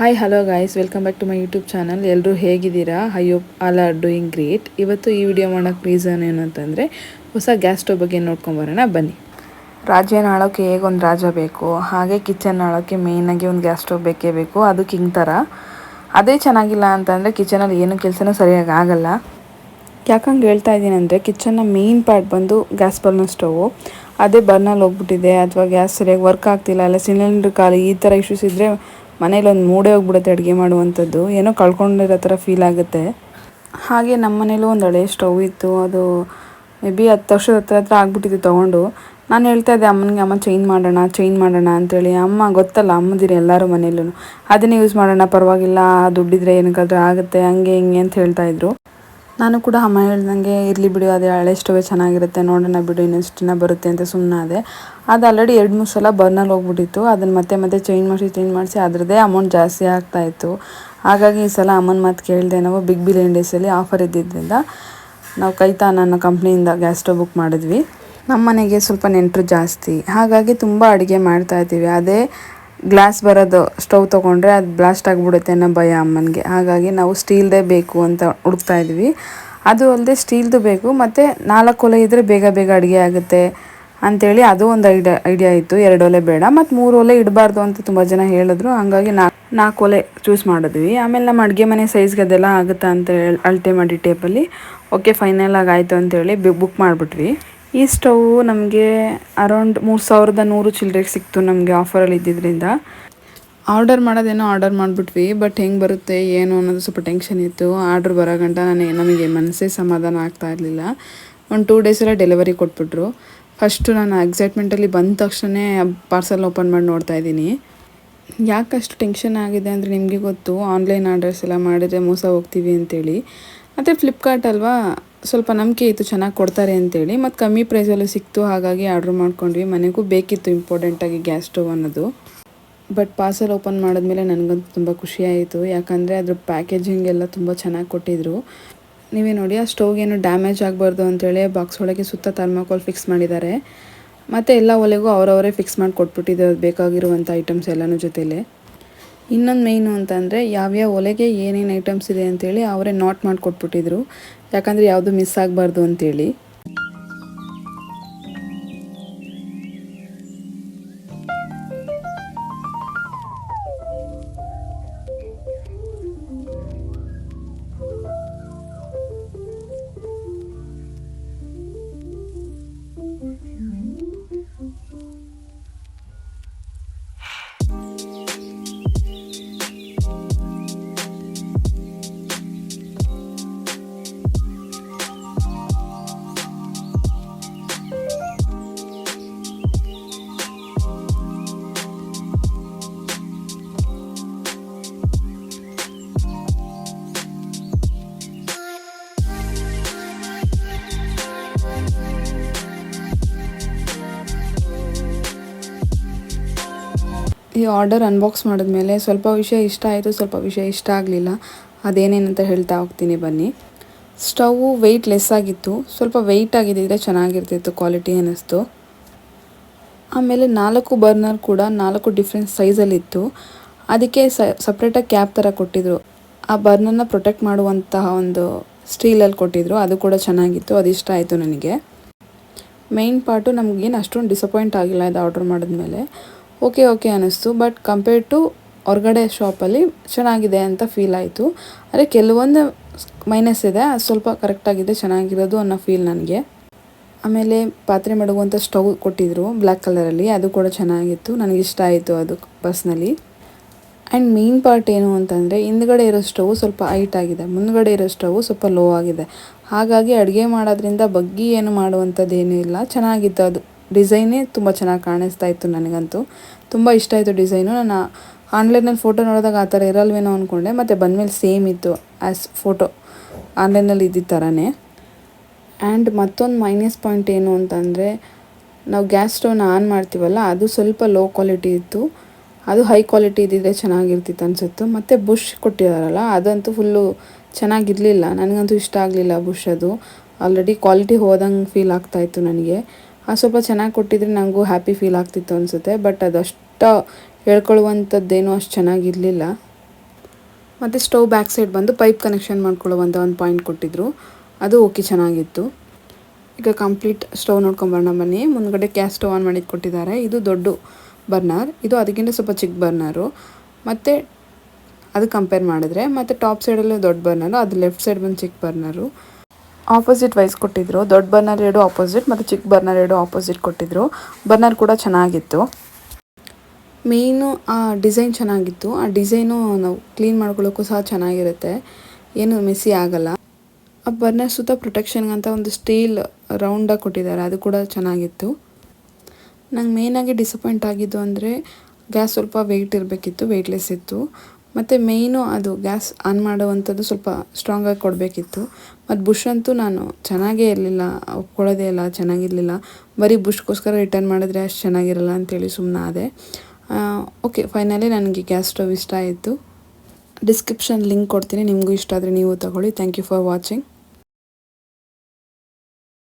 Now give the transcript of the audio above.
Hi hello guys welcome back to my YouTube channel ಎಲ್ಲರೂ ಹೇಗಿದ್ದೀರಾ? Hope all are doing great ಇವತ್ತು ಈ video ಮಾಡೋಕ್ಕೆ ರೀಸನ್ ಏನು ಅಂತಂದರೆ, ಹೊಸ ಗ್ಯಾಸ್ ಸ್ಟೋವ್ ಬಗ್ಗೆ ನೋಡ್ಕೊಂಬರೋಣ ಬನ್ನಿ. ರಾಜ್ಯನ ಆಳೋಕ್ಕೆ ಒಂದು ರಾಜ ಬೇಕು? ಹಾಗೆ ಕಿಚನ್ ಆಳೋಕ್ಕೆ ಮೇಯ್ನಾಗಿ ಒಂದು ಗ್ಯಾಸ್ ಸ್ಟವ್ ಬೇಕೇ ಬೇಕು? ಅದು ಕಿಂಗ್ ಥರ ಅದೇ ಚೆನ್ನಾಗಿಲ್ಲ ಅಂತಂದರೆ ಕಿಚನಲ್ಲಿ ಏನು ಕೆಲಸನೂ ಸರಿಯಾಗಿ ಆಗಲ್ಲ. ಯಾಕಂಗೆ ಹೇಳ್ತಾ ಇದ್ದೀನಿ ಅಂದರೆ ಕಿಚನ್ನ ಮೇಯ್ನ್ ಪಾರ್ಟ್ ಬಂದು ಗ್ಯಾಸ್ ಬರ್ನ ಸ್ಟೋವು ಅದೇ ಬರ್ನಲ್ಲಿ ಹೋಗ್ಬಿಟ್ಟಿದೆ. ಅಥವಾ ಗ್ಯಾಸ್ ಸರಿಯಾಗಿ ವರ್ಕ್ ಆಗ್ತಿಲ್ಲ. ಅಲ್ಲ, ಸಿಲಿಂಡ್ರ್ ಖಾಲಿ ಈ ಥರ ಇಶ್ಯೂಸ್ ಇದ್ದರೆ ಮನೇಲಿ ಒಂದು ಮೂಡೇ ಹೋಗ್ಬಿಡುತ್ತೆ ಅಡುಗೆ ಮಾಡುವಂಥದ್ದು. ಏನೋ ಕಳ್ಕೊಂಡಿರೋ ಥರ ಫೀಲ್ ಆಗುತ್ತೆ. ಹಾಗೆ ನಮ್ಮ ಮನೇಲೂ ಒಂದು ಹಳೆ ಸ್ಟವ್ ಇತ್ತು. ಅದು ಮೇ ಬಿ ಹತ್ತು ವರ್ಷದ ಹತ್ರ ಹತ್ರ ಆಗ್ಬಿಟ್ಟಿತ್ತು ತೊಗೊಂಡು. ನಾನು ಹೇಳ್ತಾ ಇದ್ದೆ, ಅಮ್ಮನಿಗೆ ಅಮ್ಮ ಚೇಂಜ್ ಮಾಡೋಣ ಚೇಂಜ್ ಮಾಡೋಣ ಅಂತೇಳಿ. ಅಮ್ಮ ಗೊತ್ತಲ್ಲ, ಅಮ್ಮದಿರಿ ಎಲ್ಲರೂ ಮನೇಲೂ ಅದನ್ನೇ ಯೂಸ್ ಮಾಡೋಣ, ಪರವಾಗಿಲ್ಲ, ದುಡ್ಡಿದ್ರೆ ಏನಕ್ಕಾದ್ರೂ ಆಗುತ್ತೆ, ಹಂಗೆ ಹಿಂಗೆ ಅಂತ ಹೇಳ್ತಾಯಿದ್ರು ನಾನು ಕೂಡ ಅಮ್ಮ ಹೇಳ್ದಂಗೆ, ಇರಲಿ ಬಿಡು, ಅದೇ ಹಳೆ ಸ್ಟವೇ ಚೆನ್ನಾಗಿರುತ್ತೆ, ನೋಡೋಣ ಬಿಡು, ಇನ್ನೆಷ್ಟು ದಿನ ಬರುತ್ತೆ ಅಂತ ಸುಮ್ಮನೆ ಅದೇ ಆಲ್ರೆಡಿ ಎರಡು ಮೂರು ಸಲ ಬರ್ನಲ್ಲಿ ಹೋಗ್ಬಿಟ್ಟಿತ್ತು. ಅದನ್ನು ಮತ್ತೆ ಮತ್ತೆ ಚೇಂಜ್ ಮಾಡಿಸಿ ಚೇಂಜ್ ಮಾಡಿಸಿ, ಅದರದ್ದೇ ಅಮೌಂಟ್ ಜಾಸ್ತಿ ಆಗ್ತಾಯಿತ್ತು ಹಾಗಾಗಿ ಈ ಸಲ ಅಮ್ಮನ ಮಾತು ಕೇಳಿದೆ ನಾವು ಬಿಗ್ ಬಿಲಿಯನ್ ಡೇಸಲ್ಲಿ ಆಫರ್ ಇದ್ದಿದ್ದರಿಂದ ನಾವು ಕೈತಾ ನನ್ನ ಕಂಪ್ನಿಯಿಂದ ಗ್ಯಾಸ್ ಸ್ಟವ್ ಬುಕ್ ಮಾಡಿದ್ವಿ. ನಮ್ಮ ಮನೆಗೆ ಸ್ವಲ್ಪ ನೆಂಟರು ಜಾಸ್ತಿ. ಹಾಗಾಗಿ ತುಂಬ ಅಡುಗೆ ಮಾಡ್ತಾ ಇದ್ದೀವಿ. ಅದೇ ಗ್ಲಾಸ್ ಬರೋದು ಸ್ಟವ್ ತೊಗೊಂಡ್ರೆ ಅದು ಬ್ಲಾಸ್ಟ್ ಆಗಿಬಿಡುತ್ತೆ ಅನ್ನೋ ಭಯ ಅಮ್ಮನಿಗೆ. ಹಾಗಾಗಿ ನಾವು ಸ್ಟೀಲ್ದೇ ಬೇಕು ಅಂತ ಹುಡುಕ್ತಾ ಇದ್ವಿ. ಅದು ಅಲ್ಲದೆ ಸ್ಟೀಲ್ದು ಬೇಕು, ಮತ್ತು ನಾಲ್ಕು ಒಲೆ ಇದ್ದರೆ ಬೇಗ ಬೇಗ ಅಡುಗೆ ಆಗುತ್ತೆ ಅಂಥೇಳಿ ಅದು ಒಂದು ಐಡಿಯಾ ಐಡಿಯಾ ಇತ್ತು. ಎರಡು ಒಲೆ ಬೇಡ, ಮತ್ತು ಮೂರು ಒಲೆ ಇಡಬಾರ್ದು ಅಂತ ತುಂಬ ಜನ ಹೇಳಿದ್ರು. ಹಾಗಾಗಿ ನಾಲ್ಕು ನಾಲ್ಕು ಒಲೆ ಚೂಸ್ ಮಾಡಿದ್ವಿ. ಆಮೇಲೆ ನಮ್ಮ ಅಡುಗೆ ಮನೆ ಸೈಜ್ಗೆ ಅದೆಲ್ಲ ಆಗುತ್ತಾ ಅಂತ ಹೇಳಿ, ಅಳತೆ ಮಾಡಿ ಟೇಪಲ್ಲಿ ಓಕೆ ಫೈನಲ್ ಆಗಿ ಆಯಿತು ಅಂತೇಳಿ ಬುಕ್ ಮಾಡಿಬಿಟ್ವಿ. ಈ ಸ್ಟವ್ ನಮಗೆ ಅರೌಂಡ್ ಮೂರು ಸಾವಿರದ ನೂರು ಚಿಲ್ಲರೆಗೆ ಸಿಕ್ತು ನಮಗೆ ಆಫರಲ್ಲಿ ಇದ್ದಿದ್ದರಿಂದ ಆರ್ಡರ್ ಮಾಡೋದೇನೋ ಆರ್ಡರ್ ಮಾಡಿಬಿಟ್ವಿ, ಬಟ್ ಹೆಂಗೆ ಬರುತ್ತೆ, ಏನು ಅನ್ನೋದು ಸ್ವಲ್ಪ ಟೆನ್ಷನ್ ಇತ್ತು. ಆರ್ಡ್ರ್ ಬರೋ ಗಂಟ ನನಗೆ ನಮಗೆ ಮನಸ್ಸೇ ಸಮಾಧಾನ ಆಗ್ತಾ ಇರಲಿಲ್ಲ. ಒಂದು ಟೂ ಡೇಸೆಲ್ಲ ಡೆಲಿವರಿ ಕೊಟ್ಬಿಟ್ರು. ಫಸ್ಟು ನಾನು ಎಕ್ಸೈಟ್ಮೆಂಟಲ್ಲಿ ಬಂದ ತಕ್ಷಣ ಪಾರ್ಸಲ್ ಓಪನ್ ಮಾಡಿ ನೋಡ್ತಾ ಇದ್ದೀನಿ. ಯಾಕೆ ಅಷ್ಟು ಟೆನ್ಷನ್ ಆಗಿದೆ ಅಂದರೆ ನಿಮಗೆ ಗೊತ್ತು ಆನ್ಲೈನ್ ಆರ್ಡರ್ಸ್ ಎಲ್ಲ ಮಾಡಿದರೆ ಮೋಸ ಹೋಗ್ತೀವಿ ಅಂತೇಳಿ. ಮತ್ತು ಫ್ಲಿಪ್ಕಾರ್ಟ್ ಅಲ್ವಾ ಸ್ವಲ್ಪ ನಂಬಿಕೆ ಇತ್ತು, ಚೆನ್ನಾಗಿ ಕೊಡ್ತಾರೆ ಅಂತೇಳಿ. ಮತ್ತು ಕಮ್ಮಿ ಪ್ರೈಸಲ್ಲೂ ಸಿಕ್ತು, ಹಾಗಾಗಿ ಆರ್ಡ್ರ್ ಮಾಡ್ಕೊಂಡ್ವಿ. ಮನೆಗೂ ಬೇಕಿತ್ತು ಇಂಪಾರ್ಟೆಂಟಾಗಿ ಗ್ಯಾಸ್ ಸ್ಟವ್ ಅನ್ನೋದು. ಬಟ್ ಪಾರ್ಸಲ್ ಓಪನ್ ಮಾಡಿದ್ಮೇಲೆ ನನಗಂತೂ ತುಂಬ ಖುಷಿಯಾಯಿತು ಯಾಕಂದರೆ ಅದ್ರ ಪ್ಯಾಕೇಜಿಂಗ್ ಎಲ್ಲ ತುಂಬ ಚೆನ್ನಾಗಿ ಕೊಟ್ಟಿದ್ರು. ನೀವೇ ನೋಡಿ, ಆ ಸ್ಟವ್ಗೇನು ಡ್ಯಾಮೇಜ್ ಆಗಬಾರ್ದು ಅಂತೇಳಿ ಬಾಕ್ಸ್ ಒಳಗೆ ಸುತ್ತ ಥರ್ಮಾಕೋಲ್ ಫಿಕ್ಸ್ ಮಾಡಿದ್ದಾರೆ. ಮತ್ತು ಎಲ್ಲ ಒಲೆಗೂ ಅವರವರೇ ಫಿಕ್ಸ್ ಮಾಡಿ ಕೊಟ್ಬಿಟ್ಟಿದ್ದಾರೆ ಬೇಕಾಗಿರುವಂಥ ಐಟಮ್ಸ್ ಎಲ್ಲನೂ ಜೊತೆಲೇ. ಇನ್ನೊಂದು ಮೇಯ್ನು ಅಂತಂದರೆ ಯಾವ್ಯಾವ ಒಲೆಗೆ ಏನೇನು ಐಟಮ್ಸ್ ಇದೆ ಅಂತೇಳಿ ಅವರೇ ನೋಟ್ ಮಾಡಿಕೊಟ್ಬಿಟ್ಟಿದ್ರು. ಯಾಕಂದರೆ ಯಾವುದು ಮಿಸ್ ಆಗಬಾರ್ದು ಅಂತೇಳಿ. ಈ ಆರ್ಡರ್ ಅನ್ಬಾಕ್ಸ್ ಮಾಡಿದ್ಮೇಲೆ ಸ್ವಲ್ಪ ವಿಷಯ ಇಷ್ಟ ಆಯಿತು, ಸ್ವಲ್ಪ ವಿಷಯ ಇಷ್ಟ ಆಗಲಿಲ್ಲ. ಅದೇನೇನಂತ ಹೇಳ್ತಾ ಹೋಗ್ತೀನಿ, ಬನ್ನಿ. ಸ್ಟವ್ ವೆಯ್ಟ್ ಲೆಸ್ ಆಗಿತ್ತು. ಸ್ವಲ್ಪ ವೆಯ್ಟ್ ಆಗಿದ್ದಿದ್ರೆ ಚೆನ್ನಾಗಿರ್ತಿತ್ತು ಕ್ವಾಲಿಟಿ ಅನ್ನಿಸ್ತು. ಆಮೇಲೆ ನಾಲ್ಕು ಬರ್ನರ್ ಕೂಡ ನಾಲ್ಕು ಡಿಫ್ರೆಂಟ್ ಸೈಜಲ್ಲಿತ್ತು ಅದಕ್ಕೆ ಸಪ್ರೇಟಾಗಿ ಕ್ಯಾಪ್ ಥರ ಕೊಟ್ಟಿದ್ರು. ಆ ಬರ್ನರ್ನ ಪ್ರೊಟೆಕ್ಟ್ ಮಾಡುವಂತಹ ಒಂದು ಸ್ಟೀಲಲ್ಲಿ ಕೊಟ್ಟಿದ್ರು. ಅದು ಕೂಡ ಚೆನ್ನಾಗಿತ್ತು, ಅದು ಇಷ್ಟ ಆಯಿತು ನನಗೆ. ಮೇಯ್ನ್ ಪಾರ್ಟು ನಮಗೇನು ಅಷ್ಟೊಂದು ಡಿಸಪಾಯಿಂಟ್ ಆಗಿಲ್ಲ ಇದು ಆರ್ಡ್ರ್ ಮಾಡಿದ್ಮೇಲೆ. ಓಕೆ ಓಕೆ ಅನ್ನಿಸ್ತು. ಬಟ್ ಕಂಪೇರ್ಡ್ ಟು ಹೊರಗಡೆ ಶಾಪಲ್ಲಿ ಚೆನ್ನಾಗಿದೆ ಅಂತ ಫೀಲ್ ಆಯಿತು. ಆದರೆ ಕೆಲವೊಂದು ಮೈನಸ್ ಇದೆ, ಅದು ಸ್ವಲ್ಪ ಕರೆಕ್ಟಾಗಿದೆ ಚೆನ್ನಾಗಿರೋದು ಅನ್ನೋ ಫೀಲ್ ನನಗೆ. ಆಮೇಲೆ ಪಾತ್ರೆ ಮಡಗುವಂಥ ಸ್ಟವ್ ಕೊಟ್ಟಿದ್ರು ಬ್ಲ್ಯಾಕ್ ಕಲರಲ್ಲಿ ಅದು ಕೂಡ ಚೆನ್ನಾಗಿತ್ತು. ನನಗೆ ಇಷ್ಟ ಆಯಿತು ಅದು ಪರ್ಸ್ನಲಿ ಆ್ಯಂಡ್ ಮೇನ್ ಪಾರ್ಟ್ ಏನು ಅಂತಂದರೆ, ಹಿಂದ್ಗಡೆ ಇರೋ ಸ್ಟವ್ ಸ್ವಲ್ಪ ಹೈಟ್ ಆಗಿದೆ. ಮುಂದ್ಗಡೆ ಇರೋ ಸ್ಟವ್ ಸ್ವಲ್ಪ ಲೋ ಆಗಿದೆ. ಹಾಗಾಗಿ ಅಡುಗೆ ಮಾಡೋದ್ರಿಂದ ಬಗ್ಗಿ ಏನು ಮಾಡುವಂಥದ್ದು ಏನೂ ಇಲ್ಲ. ಚೆನ್ನಾಗಿತ್ತು ಅದು. ಡಿಸೈನೇ ತುಂಬ ಚೆನ್ನಾಗಿ ಕಾಣಿಸ್ತಾ ಇತ್ತು ನನಗಂತೂ. ತುಂಬ ಇಷ್ಟ ಆಯಿತು ಡಿಸೈನು. ನಾನು ಆನ್ಲೈನಲ್ಲಿ ಫೋಟೋ ನೋಡಿದಾಗ ಆ ಥರ ಇರಲ್ವೇನೋ ಅಂದ್ಕೊಂಡೆ ಮತ್ತು ಬಂದಮೇಲೆ ಸೇಮ್ ಇತ್ತು ಆ್ಯಸ್ ಫೋಟೋ. ಆನ್ಲೈನಲ್ಲಿ ಇದ್ದಿದ್ದ ಥರನೇ. ಆ್ಯಂಡ್ ಮತ್ತೊಂದು ಮೈನಸ್ ಪಾಯಿಂಟ್ ಏನು ಅಂತಂದರೆ, ನಾವು ಗ್ಯಾಸ್ ಸ್ಟವ್ನ ಆನ್ ಮಾಡ್ತೀವಲ್ಲ, ಅದು ಸ್ವಲ್ಪ ಲೋ ಕ್ವಾಲಿಟಿ ಇತ್ತು. ಅದು ಹೈ ಕ್ವಾಲಿಟಿ ಇದ್ದಿದ್ರೆ ಚೆನ್ನಾಗಿರ್ತಿತ್ತು ಅನಿಸುತ್ತು. ಮತ್ತು ಬುಷ್ ಕೊಟ್ಟಿದಾರಲ್ಲ, ಅದಂತೂ ಫುಲ್ಲು ಚೆನ್ನಾಗಿರಲಿಲ್ಲ. ನನಗಂತೂ ಇಷ್ಟ ಆಗಲಿಲ್ಲ ಬುಷ್ ಅದು. ಆಲ್ರೆಡಿ ಕ್ವಾಲಿಟಿ ಹೋದಂಗೆ ಫೀಲ್ ಆಗ್ತಾಯಿತ್ತು ನನಗೆ. ಸ್ವಲ್ಪ ಚೆನ್ನಾಗಿ ಕೊಟ್ಟಿದ್ರೆ ನನಗೂ ಹ್ಯಾಪಿ ಫೀಲ್ ಆಗ್ತಿತ್ತು ಅನಿಸುತ್ತೆ ಬಟ್ ಅದಷ್ಟು ಹೇಳ್ಕೊಳ್ಳುವಂಥದ್ದೇನೂ ಅಷ್ಟು ಚೆನ್ನಾಗಿರಲಿಲ್ಲ ಮತ್ತು ಸ್ಟವ್ ಬ್ಯಾಕ್ ಸೈಡ್ ಬಂದು ಪೈಪ್ ಕನೆಕ್ಷನ್ ಮಾಡ್ಕೊಳ್ಳುವಂಥ ಒಂದು ಪಾಯಿಂಟ್ ಕೊಟ್ಟಿದ್ರು, ಅದು ಓಕೆ ಚೆನ್ನಾಗಿತ್ತು. ಈಗ ಕಂಪ್ಲೀಟ್ ಸ್ಟವ್ ನೋಡ್ಕೊಂಬರೋಣ, ಬನ್ನಿ. ಮುಂದ್ಗಡೆ ಗ್ಯಾಸ್ ಸ್ಟವ್ ಆನ್ ಮಾಡಿದ್ದು ಕೊಟ್ಟಿದ್ದಾರೆ. ಇದು ದೊಡ್ಡ ಬರ್ನರ್ ಇದು ಅದಕ್ಕಿಂತ ಸ್ವಲ್ಪ ಚಿಕ್ಕ ಬರ್ನರು ಮತ್ತು ಅದು ಕಂಪೇರ್ ಮಾಡಿದ್ರೆ, ಮತ್ತು ಟಾಪ್ ಸೈಡಲ್ಲೇ ದೊಡ್ಡ ಬರ್ನರು ಅದು ಲೆಫ್ಟ್ ಸೈಡ್ ಬಂದು ಚಿಕ್ಕ ಬರ್ನರು ಆಪೋಸಿಟ್ ವೈಸ್ ಕೊಟ್ಟಿದ್ರು. ದೊಡ್ಡ ಬರ್ನರ್ ಎರಡು ಆಪೋಸಿಟ್ ಮತ್ತು ಚಿಕ್ಕ ಬರ್ನರ್ ಎರಡು ಆಪೋಸಿಟ್ ಕೊಟ್ಟಿದ್ರು. ಬರ್ನರ್ ಕೂಡ ಚೆನ್ನಾಗಿತ್ತು. ಮೇಯ್ನು ಆ ಡಿಸೈನ್ ಚೆನ್ನಾಗಿತ್ತು. ಆ ಡಿಸೈನು ನಾವು ಕ್ಲೀನ್ ಮಾಡ್ಕೊಳ್ಳೋಕ್ಕೂ ಸಹ ಚೆನ್ನಾಗಿರುತ್ತೆ. ಏನು ಮೆಸ್ಸಿ ಆಗಲ್ಲ. ಆ ಬರ್ನರ್ ಸುತ್ತ ಪ್ರೊಟೆಕ್ಷನ್ಗಂತ ಒಂದು ಸ್ಟೀಲ್ ರೌಂಡಾಗಿ ಕೊಟ್ಟಿದ್ದಾರೆ. ಅದು ಕೂಡ ಚೆನ್ನಾಗಿತ್ತು. ನಂಗೆ ಮೇಯ್ನಾಗಿ ಡಿಸಪಾಯಿಂಟ್ ಆಗಿದ್ದು ಅಂದರೆ ಗ್ಯಾಸ್ ಸ್ವಲ್ಪ ವೆಯ್ಟ್ ಇರಬೇಕಿತ್ತು. ವೆಯ್ಟ್ಲೆಸ್ ಇತ್ತು. ಮತ್ತು ಮೇಯ್ನು ಅದು ಗ್ಯಾಸ್ ಆನ್ ಮಾಡುವಂಥದ್ದು ಸ್ವಲ್ಪ ಸ್ಟ್ರಾಂಗಾಗಿ ಕೊಡಬೇಕಿತ್ತು. ಮತ್ತು ಬುಷ್ ಅಂತೂ ನಾನು ಚೆನ್ನಾಗೇ ಇರಲಿಲ್ಲ, ಒಪ್ಕೊಳ್ಳೋದೇ ಇಲ್ಲ, ಚೆನ್ನಾಗಿರಲಿಲ್ಲ. ಬರೀ ಬುಷ್ಗೋಸ್ಕರ ರಿಟರ್ನ್ ಮಾಡಿದ್ರೆ ಅಷ್ಟು ಚೆನ್ನಾಗಿರಲ್ಲ ಅಂತೇಳಿ ಸುಮ್ಮನಾದೆ ಓಕೆ ಫೈನಲಿ ನನಗೆ ಗ್ಯಾಸ್ ಸ್ಟವ್ ಇಷ್ಟ ಆಯಿತು. ಡಿಸ್ಕ್ರಿಪ್ಷನ್ ಲಿಂಕ್ ಕೊಡ್ತೀನಿ, ನಿಮಗೂ ಇಷ್ಟ ಆದರೆ ನೀವು ತಗೊಳ್ಳಿ. Thank you for watching